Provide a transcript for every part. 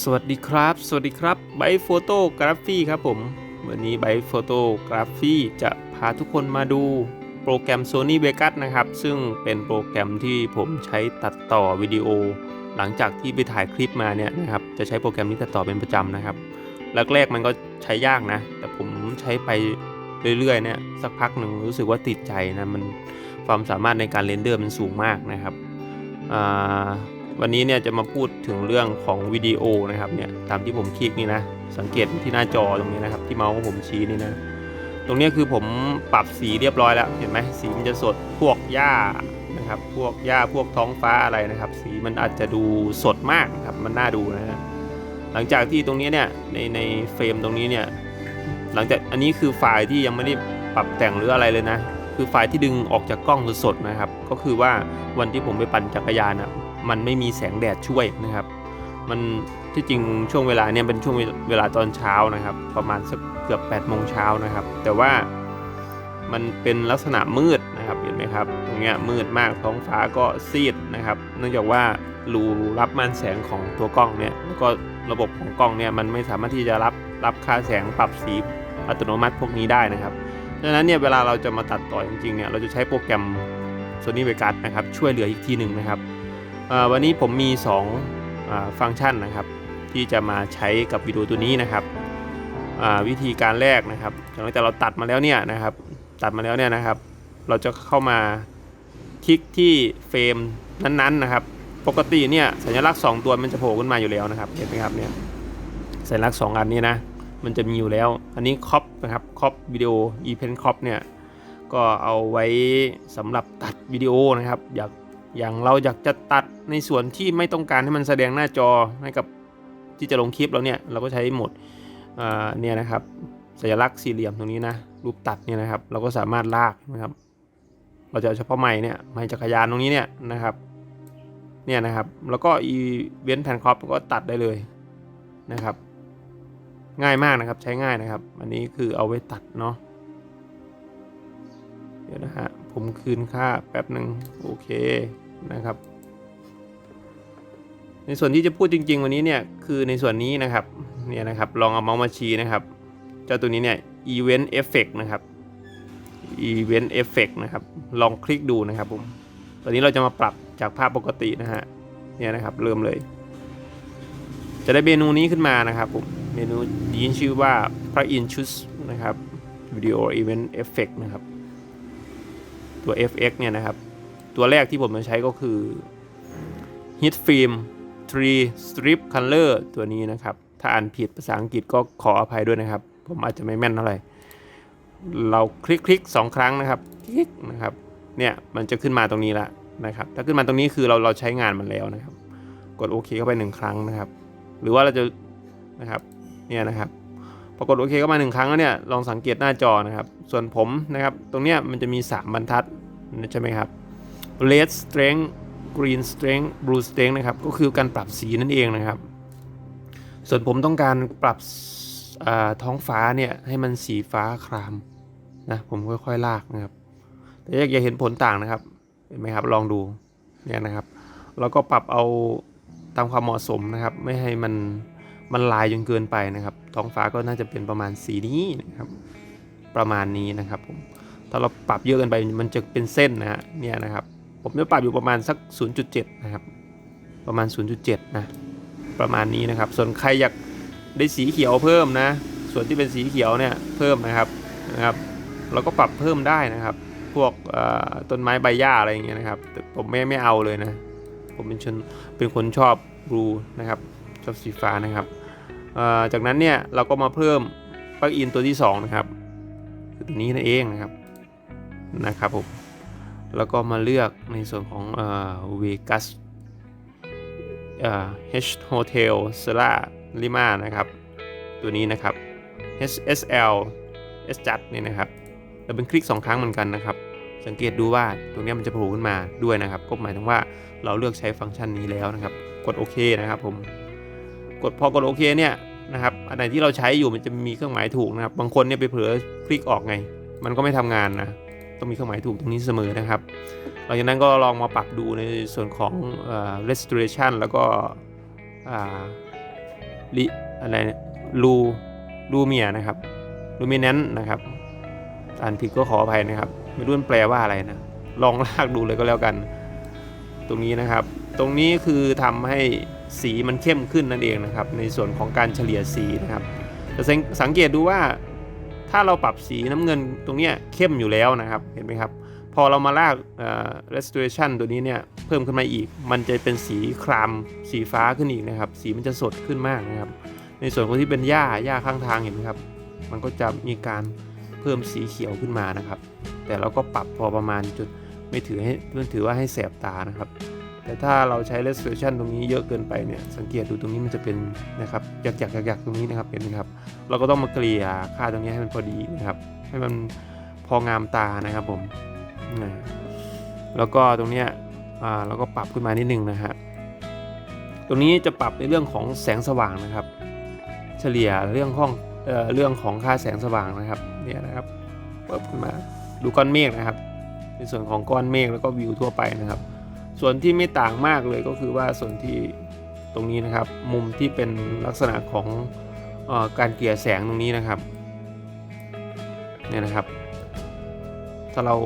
สวัสดีครับ สวัสดีครับไบโฟโตกราฟีครับผม วันนี้ไบโฟโตกราฟีจะพาทุกคนมาดูโปรแกรม Sony Vegas นะครับ ซึ่งเป็นโปรแกรมที่ผมใช้ตัดต่อวิดีโอ หลังจากที่ไปถ่ายคลิปมาเนี่ยนะครับ จะใช้โปรแกรมนี้ตัดต่อเป็นประจำนะครับแรกๆมันก็ใช้ยากนะ แต่ผมใช้ไปเรื่อยๆเนี่ยสักพักหนึ่งรู้สึกว่าติดใจนะมันความสามารถในการเรนเดอร์มันสูงมากนะครับอ่า วันนี้เนี่ยจะมาพูดถึงเรื่องของวิดีโอนะครับเนี่ยตามที่ผมคลิกนี่นะ สังเกตที่หน้าจอตรงนี้นะครับ ที่เมาส์ของผมชี้นี่นะ ตรงนี้คือผมปรับสีเรียบร้อยแล้วเห็นไหมสีมันจะสดพวกหญ้านะครับ พวกหญ้าพวกท้องฟ้าอะไรนะครับ สีมันอาจจะดูสดมากครับมันน่าดูนะฮะหลังจากที่ตรงนี้เนี่ยในในเฟรมตรงนี้เนี่ยหลังจากอันนี้คือไฟล์ที่ยังไม่ได้ปรับแต่งหรืออะไรเลยนะ คือไฟล์ที่ดึงออกจากกล้องสดๆนะครับ ก็คือว่าวันที่ผมไปปั่นจักรยานอะ มันไม่มีแสงแดดช่วยนะครับ มันที่จริงช่วงเวลาเนี่ยเป็นช่วงเวลาตอนเช้านะครับ ประมาณสักเกือบ8ปดโมงเช้านะครับ แต่ว่ามันเป็นลักษณะมืดนะครับเห็นไหมครับตรงเนี้ยมืดมากท้องฟ้าก็ซีดนะครับ เนื่องจากว่ารูรับม่านแสงของตัวกล้องเนี่ยแล้วก็ระบบของกล้องเนี่ยมันไม่สามารถที่จะรับรับค่าแสงปรับสีอัตโนมัติพวกนี้ได้นะครับดังนั้นเนี่ยเวลาเราจะมาตัดต่อจริงๆเนี่ยเราจะใช้โปรแกรม Sony Vegas นะครับช่วยเหลืออีกทีหนึ่งนะครับ วันนี้ผมมี2ฟังก์ชันนะครับ ที่จะมาใช้กับวิดีโอตัวนี้นะครับวิธีการแรกนะครับหลังจากเราตัดมาแล้วเนี่ยนะครับ ตัดมาแล้วเนี่ยนะครับ เราจะเข้ามาคลิกที่เฟรมนั้นๆนะครับ ปกติเนี่ยสัญลักษณ์ 2 ตัวมันจะโผล่ขึ้นมาอยู่แล้วนะครับเห็นไหมครับเนี่ยสัญลักษณ์ 2 อันนี้นะมันจะมีอยู่แล้ว อันนี้ครอปนะครับครอปวิดีโอ event crop เนี่ยก็เอาไว้สำหรับตัดวิดีโอนะครับ อยาก อย่างเราอยากจะตัดในส่วนที่ไม่ต้องการให้มันแสดงหน้าจอให้กับที่จะลงคลิปเราเนี่ยเราก็ใช้โหมดเนี่ยนะครับสัญลักษณ์สี่เหลี่ยมตรงนี้นะรูปตัดเนี่ยนะครับ เราก็สามารถลากนะครับ เราจะเฉพาะไม้เนี่ยไม้จักรยานตรงนี้เนี่ยนะครับเนี่ยนะครับ แล้วก็อีเวนต์แพนครอปก็ตัดได้เลยนะครับ ง่ายมากนะครับใช้ง่ายนะครับ อันนี้คือเอาไว้ตัดเนาะเดี๋ยวนะฮะผมคืนค่าแป๊บหนึ่งโอเค นะครับ ในส่วนที่จะพูดจริง ๆ วันนี้เนี่ยคือในส่วนนี้นะครับเนี่ยนะครับลองเอาเมาส์มาชี้นะครับ เจ้าตัวนี้เนี่ย event effect นะครับ event effect นะครับ ลองคลิกดูนะครับผมตอนนี้เราจะมาปรับจากภาพปกตินะฮะเนี่ยนะครับเริ่มเลย จะได้เมนูนี้ขึ้นมานะครับผมเมนูนี้ชื่อว่า plug in choose นะครับ video event effect นะครับ ตัว fx เนี่ยนะครับ ตัวแรกที่ผมจะใช้ก็คือ hit film 3 strip color ตัวนี้นะครับ ถ้าอ่านผิดภาษาอังกฤษก็ขออภัยด้วยนะครับ ผมอาจจะไม่แม่นเท่าไหร่ เราคลิกคลิกสองครั้งนะครับ คลิกนะครับ เนี่ยมันจะขึ้นมาตรงนี้ละนะครับ ถ้าขึ้นมาตรงนี้คือเราเราใช้งานมันแล้วนะครับ กดโอเคเข้าไปหนึ่งครั้งนะครับ หรือว่าเราจะนะครับ เนี่ยนะครับพอกดโอเคเข้ามาหนึ่งครั้งแล้วเนี่ยลองสังเกตหน้าจอนะครับ ส่วนผมนะครับ ตรงเนี้ยมันจะมี 3 บรรทัดใช่ไหมครับ red strength green strength blue strength นะครับ ก็คือการปรับสีนั่นเองนะครับ ส่วนผมต้องการปรับท้องฟ้าเนี่ยให้มันสีฟ้าครามนะผมค่อยๆลากนะครับ แต่อยากจะเห็นผลต่างนะครับ เห็นไหมครับ ลองดูเนี่ยนะครับเราก็ปรับเอาตามความเหมาะสมนะครับ ไม่ให้มันมันลายจนเกินไปนะครับ ท้องฟ้าก็น่าจะเป็นประมาณสีนี้นะครับ ประมาณนี้นะครับผมถ้าเราปรับเยอะเกินไปมันจะเป็นเส้นนะฮะเนี่ยนะครับ ผมจะปรับอยู่ประมาณสัก 0.7 นะครับ ประมาณ 0.7 นะ ประมาณนี้นะครับ ส่วนใครอยากได้สีเขียวเพิ่มนะ ส่วนที่เป็นสีเขียวเนี่ยเพิ่มนะครับนะครับเราก็ปรับเพิ่มได้นะครับ พวกต้นไม้ใบหญ้าอะไรอย่างเงี้ยนะครับแต่ผมไม่ไม่เอาเลยนะ ผมเป็นชนเป็นคนชอบบลูนะครับชอบสีฟ้านะครับจากนั้นเนี่ยเราก็มาเพิ่มปลั๊กอินตัวที่2นะครับตัวนี้นั่นเองนะครับนะครับผม แล้วก็มาเลือกในส่วนของเวกัสเอ่อ H Hotel s e r a Lima นะครับ ตัวนี้นะครับ HSL S จัดนี่นะครับเราเป็นคลิก 2 ครั้งเหมือนกันนะครับ สังเกตดูว่าตรงนี้มันจะโผล่ขึ้นมาด้วยนะครับ ก็หมายถึงว่าเราเลือกใช้ฟังก์ชันนี้แล้วนะครับ กดโอเคนะครับผม กดพอกดโอเคเนี่ยนะครับ อันไหนที่เราใช้อยู่มันจะมีเครื่องหมายถูกนะครับ บางคนเนี่ยไปเผลอคลิกออกไง มันก็ไม่ทำงานนะ ต้องมีเครื่องหมายถูกตรงนี้เสมอนะครับ หลังจากนั้นก็ลองมาปรับดูในส่วนของ restoration แล้วก็ลิอะไรเนี่ยลูลูเมียนะครับลูเมิเนนนะครับอ่านผิดก็ขออภัยนะครับ ไม่รู้มันแปลว่าอะไรนะ ลองลากดูเลยก็แล้วกัน ตรงนี้นะครับ ตรงนี้คือทำให้สีมันเข้มขึ้นนั่นเองนะครับ ในส่วนของการเฉลี่ยสีนะครับจะสังเกตดูว่า ถ้าเราปรับสีน้ำเงินตรงเนี้ยเข้มอยู่แล้วนะครับ เห็นไหมครับ พอเรามาลากเอ่อ restoration ตัวนี้เนี่ยเพิ่มขึ้นมาอีก มันจะเป็นสีครามสีฟ้าขึ้นอีกนะครับ สีมันจะสดขึ้นมากนะครับ ในส่วนของที่เป็นหญ้าหญ้าข้างทางเห็นไหมครับ มันก็จะมีการเพิ่มสีเขียวขึ้นมานะครับ แต่เราก็ปรับพอประมาณจุดไม่ถือให้ไม่ถือว่าให้แสบตานะครับ แต่ถ้าเราใช้ restoration ตรงนี้เยอะเกินไปเนี่ยสังเกตดูตรงนี้มันจะเป็นนะครับหยักหยักหยักหยักตรงนี้นะครับเห็นไหมครับ เราก็ต้องมาเกลี่ยค่าตรงนี้ให้มันพอดีนะครับ ให้มันพองามตานะครับผมนะแล้วก็ตรงเนี้ยอ่าเราก็ปรับขึ้นมานิดนึงนะฮะตรงนี้จะปรับในเรื่องของแสงสว่างนะครับ เฉลี่ยเรื่องห้องเอ่อเรื่องของค่าแสงสว่างนะครับเนี่ยนะครับเปิดขึ้นมาดูก้อนเมฆนะครับ ในส่วนของก้อนเมฆแล้วก็วิวทั่วไปนะครับ ส่วนที่ไม่ต่างมากเลยก็คือว่าส่วนที่ตรงนี้นะครับ มุมที่เป็นลักษณะของออการเกลี่ยแสงตรงนี้นะครับเนี่ยนะครับ ถ้าเรา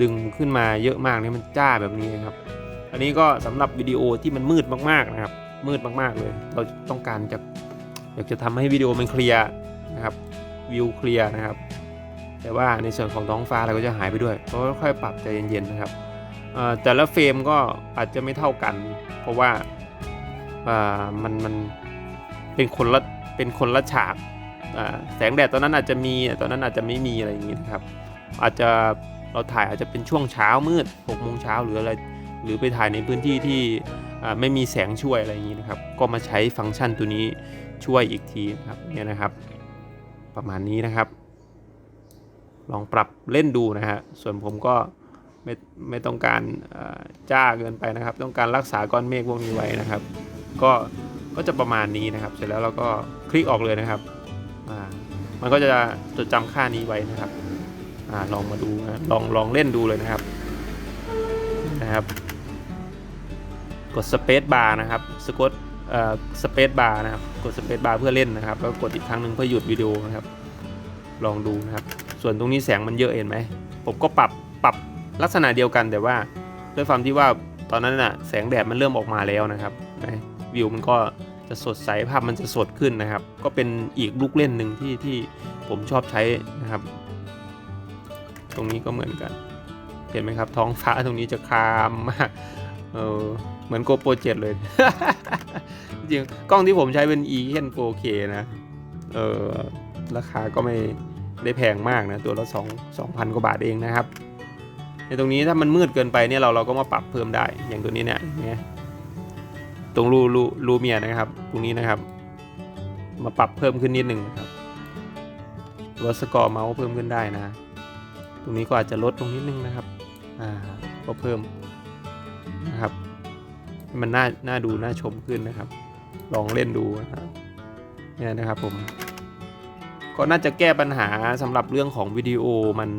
ดึงขึ้นมาเยอะมากเนี่ยมันจ้าแบบนี้นะครับ อันนี้ก็สำหรับวิดีโอที่มันมืดมากๆนะครับ มืดมากๆเลย เราต้องการจะอยากจะทำให้วิดีโอมันเคลียร์นะครับวิวเคลียร์นะครับ แต่ว่าในส่วนของท้องฟ้าเราก็จะหายไปด้วยก็ค่อยๆปรับใจเย็นๆนะครับ แต่ละเฟรมก็อาจจะไม่เท่ากัน เพราะว่ามันมันเป็นคนละเป็นคนละฉากแสงแดดตอนนั้นอาจจะมีตอนนั้นอาจจะไม่มีอะไรอย่างนี้นะครับ อาจจะเราถ่ายอาจจะเป็นช่วงเช้ามืด6โมงเช้าหรืออะไรหรือไปถ่ายในพื้นที่ที่ไม่มีแสงช่วยอะไรอย่างนี้นะครับ ก็มาใช้ฟังก์ชันตัวนี้ช่วยอีกทีนะครับเนี่ยนะครับ ประมาณนี้นะครับ ลองปรับเล่นดูนะฮะส่วนผมก็ ไม่ไม่ต้องการจ้าเกินไปนะครับ ต้องการรักษาก้อนเมฆพวกนี้ไว้นะครับ ก็ก็จะประมาณนี้นะครับ เสร็จแล้วเราก็คลิกออกเลยนะครับมันก็จะจดจำค่านี้ไว้นะครับอลองมาดูนะลองลองเล่นดูเลยนะครับนะครับกดสเปซบาร์นะครับสกดเอ่อสเปซบาร์นะครับกดสเปซบาร์เพื่อเล่นนะครับ แล้วกดอีกครั้งหนึ่งเพื่อหยุดวิดีโอนะครับ ลองดูนะครับ ส่วนตรงนี้แสงมันเยอะเห็นไหมผมก็ปรับปรับ ลักษณะเดียวกันแต่ว่าด้วยความที่ว่าตอนนั้นน่ะแสงแดดมันเริ่มออกมาแล้วนะครับวิวมันก็จะสดใสภาพมันจะสดขึ้นนะครับ ก็เป็นอีกลูกเล่นหนึ่งที่ที่ผมชอบใช้นะครับ ตรงนี้ก็เหมือนกัน เห็นไหมครับท้องฟ้าตรงนี้จะครามมากเออเหมือนโกโปรเจเลย จริงกล้องที่ผมใช้เป็น e n 4K นะเออราคาก็ไม่ได้แพงมากนะ ตัวละ2 2,000 กว่าบาทเองนะครับ ในตรงนี้ถ้ามันมืดเกินไปเนี่ยเราเราก็มาปรับเพิ่มได้ อย่างตัวนี้เนี่ยเนี่ย ตรงรูรูรูเมียนะครับ ตรงนี้นะครับ มาปรับเพิ่มขึ้นนิดหนึ่งนะครับลดสกอร์เมาส์เพิ่มขึ้นได้นะ ตรงนี้ก็อาจจะลดลงนิดนึงนะครับ อ่า ก็เพิ่มนะครับให้มันน่า น่าดู น่าชมขึ้นนะครับ ลองเล่นดูนะครับเนี่ยนะครับผม ก็น่าจะแก้ปัญหาสำหรับเรื่องของวิดีโอมัน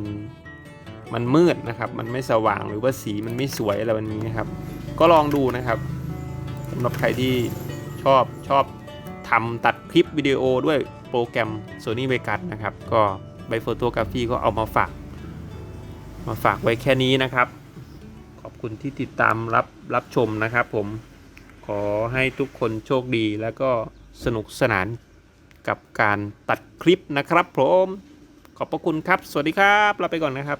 มันมืดนะครับ มันไม่สว่างหรือว่าสีมันไม่สวยอะไรแบบนี้นะครับ ก็ลองดูนะครับสำหรับใครที่ชอบชอบทำตัดคลิปวิดีโอด้วยโปรแกรม Sony Vegas นะครับ ก็ใบโฟโตกราฟีก็เอามาฝาก มาฝากไว้แค่นี้นะครับ ขอบคุณที่ติดตามรับรับชมนะครับผมขอให้ทุกคนโชคดีแล้วก็สนุกสนานกับการตัดคลิปนะครับผม ขอบพระคุณครับ สวัสดีครับลาไปก่อนนะครับ